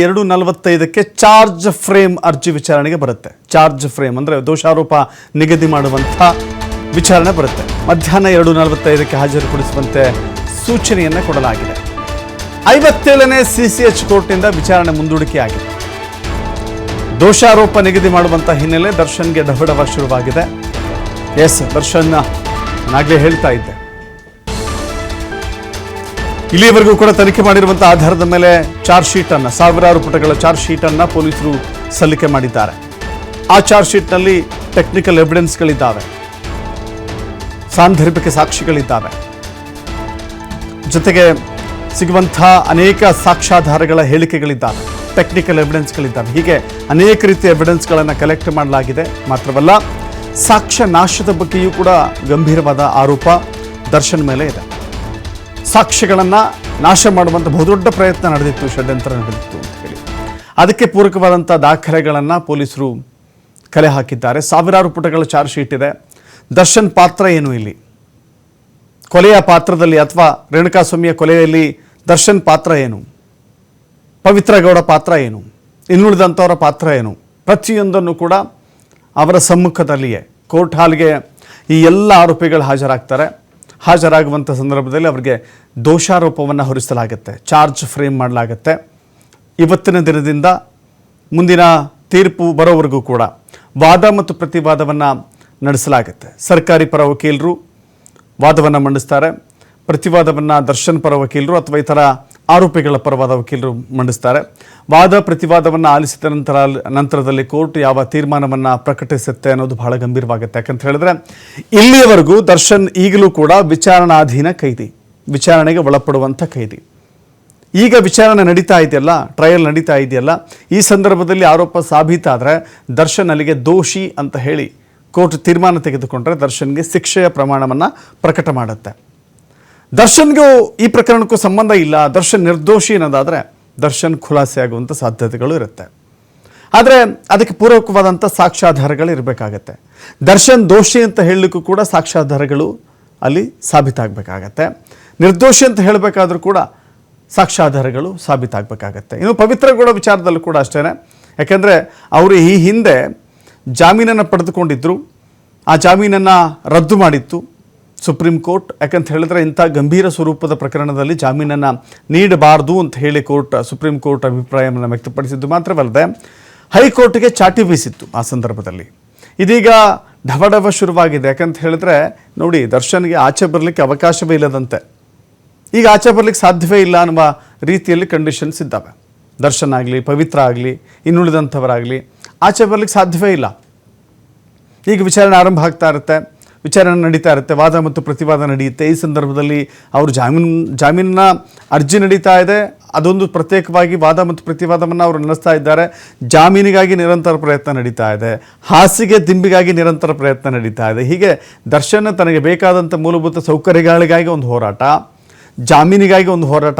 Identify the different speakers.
Speaker 1: ಎರಡು ನಲವತ್ತೈದಕ್ಕೆ charge frame ಅರ್ಜಿ ವಿಚಾರಣೆಗೆ ಬರುತ್ತೆ. ಚಾರ್ಜ್ ಫ್ರೇಮ್ ಅಂದ್ರೆ ದೋಷಾರೋಪ ನಿಗದಿ ಮಾಡುವಂಥ ವಿಚಾರಣೆ ಬರುತ್ತೆ. ಮಧ್ಯಾಹ್ನ ಎರಡು ನಲವತ್ತೈದಕ್ಕೆ ಹಾಜರುಪಡಿಸುವಂತೆ ಸೂಚನೆಯನ್ನು ಕೊಡಲಾಗಿದೆ. ಐವತ್ತೇಳನೇ ಸಿ ಸಿ ಎಚ್ ಕೋರ್ಟ್ನಿಂದ ವಿಚಾರಣೆ ಮುಂದೂಡಿಕೆಯಾಗಿದೆ. ದೋಷಾರೋಪ ನಿಗದಿ ಮಾಡುವಂಥ ಹಿನ್ನೆಲೆ ದರ್ಶನ್ಗೆ ಡಬಡವ ಶುರುವಾಗಿದೆ. ಎಸ್, ದರ್ಶನ್, ನಾಗಲೇ ಹೇಳ್ತಾ ಇದ್ದೆ. ಇಲ್ಲಿಯವರೆಗೂ ಕೂಡ ತನಿಖೆ ಮಾಡಿರುವಂತಹ ಆಧಾರದ ಮೇಲೆ ಚಾರ್ಜ್ ಶೀಟ್ ಅನ್ನ, ಸಾವಿರಾರು ಪುಟಗಳ ಚಾರ್ಜ್ ಶೀಟ್ ಅನ್ನ ಪೊಲೀಸರು ಸಲ್ಲಿಕೆ ಮಾಡಿದ್ದಾರೆ. ಆ ಚಾರ್ಜ್ ಶೀಟ್ನಲ್ಲಿ ಟೆಕ್ನಿಕಲ್ ಎವಿಡೆನ್ಸ್ಗಳಿದ್ದಾವೆ ಸಾಂದರ್ಭಿಕ ಸಾಕ್ಷಿಗಳಿದ್ದಾವೆ. ಜೊತೆಗೆ ಸಿಗುವಂತಹ ಅನೇಕ ಸಾಕ್ಷ್ಯಾಧಾರಗಳ ಹೇಳಿಕೆಗಳಿದ್ದಾವೆ. ಟೆಕ್ನಿಕಲ್ ಎವಿಡೆನ್ಸ್ಗಳಿದ್ದಾವೆ ಹೀಗೆ ಅನೇಕ ರೀತಿಯ ಎವಿಡೆನ್ಸ್ಗಳನ್ನು ಕಲೆಕ್ಟ್ ಮಾಡಲಾಗಿದೆ. ಮಾತ್ರವಲ್ಲ ಸಾಕ್ಷ್ಯ ನಾಶದ ಬಗ್ಗೆಯೂ ಕೂಡ ಗಂಭೀರವಾದ ಆರೋಪ, ದರ್ಶನ್ ಮೇಲೆ ಇದೆ. ಸಾಕ್ಷ್ಯಗಳನ್ನು ನಾಶ ಮಾಡುವಂಥ ಬಹುದೊಡ್ಡ ಪ್ರಯತ್ನ ನಡೆದಿತ್ತು, ಷಡ್ಯಂತ್ರ ನಡೆದಿತ್ತು ಅಂತ ಹೇಳಿ. ಅದಕ್ಕೆ ಪೂರಕವಾದಂಥ ದಾಖಲೆಗಳನ್ನು ಪೊಲೀಸರು ಕಲೆ ಹಾಕಿದ್ದಾರೆ. ಸಾವಿರಾರು ಪುಟಗಳ ಚಾರ್ಜ್ ಶೀಟ್ ಇದೆ. ದರ್ಶನ್ ಪಾತ್ರ ಏನು ಇಲ್ಲಿ? ಕೊಲೆಯ ಪಾತ್ರದಲ್ಲಿ ಅಥವಾ ರೇಣುಕಾಸ್ವಾಮಿಯ ಕೊಲೆಯಲ್ಲಿ ದರ್ಶನ್ ಪಾತ್ರ ಏನು? ಪವಿತ್ರ ಗೌಡ ಪಾತ್ರ ಏನು? ಇನ್ನುಳಿದಂಥವರ ಪಾತ್ರ ಏನು? ಪ್ರತಿಯೊಂದನ್ನು ಕೂಡ ಅವರ ಸಮ್ಮುಖದಲ್ಲಿಯೇ ಕೋರ್ಟ್ ಹಾಲ್ಗೆ ಈ ಎಲ್ಲ ಆರೋಪಿಗಳು ಹಾಜರಾಗ್ತಾರೆ. ಹಾಜರಾಗುವಂಥ ಸಂದರ್ಭದಲ್ಲಿ ಅವರಿಗೆ ದೋಷಾರೋಪವನ್ನು ಹೊರಿಸಲಾಗುತ್ತೆ, ಚಾರ್ಜ್ ಫ್ರೇಮ್ ಮಾಡಲಾಗುತ್ತೆ. ಇವತ್ತಿನ ದಿನದಿಂದ ಮುಂದಿನ ತೀರ್ಪು ಬರೋವರೆಗೂ ಕೂಡ ವಾದ ಮತ್ತು ಪ್ರತಿವಾದವನ್ನು ನಡೆಸಲಾಗುತ್ತೆ. ಸರ್ಕಾರಿ ಪರ ವಕೀಲರು ವಾದವನ್ನು ಮಂಡಿಸ್ತಾರೆ, ಪ್ರತಿವಾದವನ್ನು ದರ್ಶನ್ ಪರ ವಕೀಲರು ಅಥವಾ ಇತರ ಆರೋಪಿಗಳ ಪರವಾದ ವಕೀಲರು ಮಂಡಿಸ್ತಾರೆ. ವಾದ ಪ್ರತಿವಾದವನ್ನು ಆಲಿಸಿದ ನಂತರ, ನಂತರದಲ್ಲಿ ಕೋರ್ಟ್ ಯಾವ ತೀರ್ಮಾನವನ್ನು ಪ್ರಕಟಿಸುತ್ತೆ ಅನ್ನೋದು ಬಹಳ ಗಂಭೀರವಾಗುತ್ತೆ. ಯಾಕಂತ ಹೇಳಿದ್ರೆ, ಇಲ್ಲಿಯವರೆಗೂ ದರ್ಶನ್ ಈಗಲೂ ಕೂಡ ವಿಚಾರಣಾಧೀನ ಕೈದಿ, ವಿಚಾರಣೆಗೆ ಒಳಪಡುವಂಥ ಕೈದಿ. ಈಗ ವಿಚಾರಣೆ ನಡೀತಾ ಇದೆಯಲ್ಲ ಟ್ರಯಲ್ ನಡೀತಾ ಇದೆಯಲ್ಲ, ಈ ಸಂದರ್ಭದಲ್ಲಿ ಆರೋಪ ಸಾಬೀತಾದರೆ ದರ್ಶನ್ ಅಲ್ಲಿಗೆ ದೋಷಿ ಅಂತ ಹೇಳಿ ಕೋರ್ಟ್ ತೀರ್ಮಾನ ತೆಗೆದುಕೊಂಡ್ರೆ ದರ್ಶನ್ಗೆ ಶಿಕ್ಷೆಯ ಪ್ರಮಾಣವನ್ನು ಪ್ರಕಟ ಮಾಡುತ್ತೆ. ದರ್ಶನ್ಗೂ ಈ ಪ್ರಕರಣಕ್ಕೂ ಸಂಬಂಧ ಇಲ್ಲ. ದರ್ಶನ್ ನಿರ್ದೋಷಿ ಅನ್ನೋದಾದರೆ ದರ್ಶನ್ ಖುಲಾಸೆ ಆಗುವಂಥ ಸಾಧ್ಯತೆಗಳು ಇರುತ್ತೆ. ಆದರೆ ಅದಕ್ಕೆ ಪೂರಕವಾದಂಥ ಸಾಕ್ಷ್ಯಾಧಾರಗಳು ಇರಬೇಕಾಗತ್ತೆ. ದರ್ಶನ್ ದೋಷಿ ಅಂತ ಹೇಳಲಿಕ್ಕೂ ಕೂಡ ಸಾಕ್ಷ್ಯಾಧಾರಗಳು ಅಲ್ಲಿ ಸಾಬೀತಾಗಬೇಕಾಗತ್ತೆ. ನಿರ್ದೋಷಿ ಅಂತ ಹೇಳಬೇಕಾದ್ರೂ ಕೂಡ ಸಾಕ್ಷ್ಯಾಧಾರಗಳು ಸಾಬೀತಾಗಬೇಕಾಗತ್ತೆ. ಇನ್ನು ಪವಿತ್ರ ಗೌಡ ವಿಚಾರದಲ್ಲೂ ಕೂಡ ಅಷ್ಟೇ ಯಾಕೆಂದರೆ ಅವರು ಈ ಹಿಂದೆ ಜಾಮೀನನ್ನು ಪಡೆದುಕೊಂಡಿದ್ದರು ಆ ಜಾಮೀನನ್ನು ರದ್ದು ಮಾಡಿತ್ತು. ಸುಪ್ರೀಂ ಕೋರ್ಟ್, ಯಾಕಂತ ಹೇಳಿದ್ರೆ ಇಂಥ ಗಂಭೀರ ಸ್ವರೂಪದ ಪ್ರಕರಣದಲ್ಲಿ ಜಾಮೀನನ್ನು ನೀಡಬಾರ್ದು ಅಂತ ಹೇಳಿ ಕೋರ್ಟ್, ಸುಪ್ರೀಂ ಕೋರ್ಟ್ ಅಭಿಪ್ರಾಯವನ್ನು ವ್ಯಕ್ತಪಡಿಸಿದ್ದು ಮಾತ್ರವಲ್ಲದೆ ಹೈಕೋರ್ಟ್ಗೆ ಚಾಟಿ ಬೀಸಿತ್ತು ಆ ಸಂದರ್ಭದಲ್ಲಿ. ಇದೀಗ ಢವಢವ ಶುರುವಾಗಿದೆ. ಯಾಕಂತ ಹೇಳಿದ್ರೆ ನೋಡಿ, ದರ್ಶನ್ಗೆ ಆಚೆ ಬರಲಿಕ್ಕೆ ಅವಕಾಶವೇ ಇಲ್ಲದಂತೆ. ಈಗ ಆಚೆ ಬರಲಿಕ್ಕೆ ಸಾಧ್ಯವೇ ಇಲ್ಲ ಅನ್ನುವ ರೀತಿಯಲ್ಲಿ ಕಂಡೀಷನ್ಸ್ ಇದ್ದಾವೆ. ದರ್ಶನ್ ಆಗಲಿ, ಪವಿತ್ರ ಆಗಲಿ, ಇನ್ನುಳಿದಂಥವರಾಗಲಿ ಆಚೆ ಬರಲಿಕ್ಕೆ ಸಾಧ್ಯವೇ ಇಲ್ಲ. ಈಗ ವಿಚಾರಣೆ ಆರಂಭ ಆಗ್ತಾ ಇರುತ್ತೆ. ವಿಚಾರಣೆ ನಡೀತಾ ಇರುತ್ತೆ, ವಾದ ಮತ್ತು ಪ್ರತಿವಾದ ನಡೆಯುತ್ತೆ. ಈ ಸಂದರ್ಭದಲ್ಲಿ ಅವರು ಜಾಮೀನು ಜಾಮೀನಿನ ಅರ್ಜಿ ನಡೀತಾ ಇದೆ. ಅದೊಂದು ಪ್ರತ್ಯೇಕವಾಗಿ ವಾದ ಮತ್ತು ಪ್ರತಿವಾದವನ್ನು ಅವರು ನಡೆಸ್ತಾ ಇದ್ದಾರೆ. ಜಾಮೀನಿಗಾಗಿ ನಿರಂತರ ಪ್ರಯತ್ನ ನಡೀತಾ ಇದೆ. ಹಾಸಿಗೆ ದಿಂಬಿಗಾಗಿ ನಿರಂತರ ಪ್ರಯತ್ನ ನಡೀತಾ ಇದೆ. ಹೀಗೆ ದರ್ಶನ ತನಗೆ ಬೇಕಾದಂಥ ಮೂಲಭೂತ ಸೌಕರ್ಯಗಳಿಗಾಗಿ ಒಂದು ಹೋರಾಟ, ಜಾಮೀನಿಗಾಗಿ ಒಂದು ಹೋರಾಟ.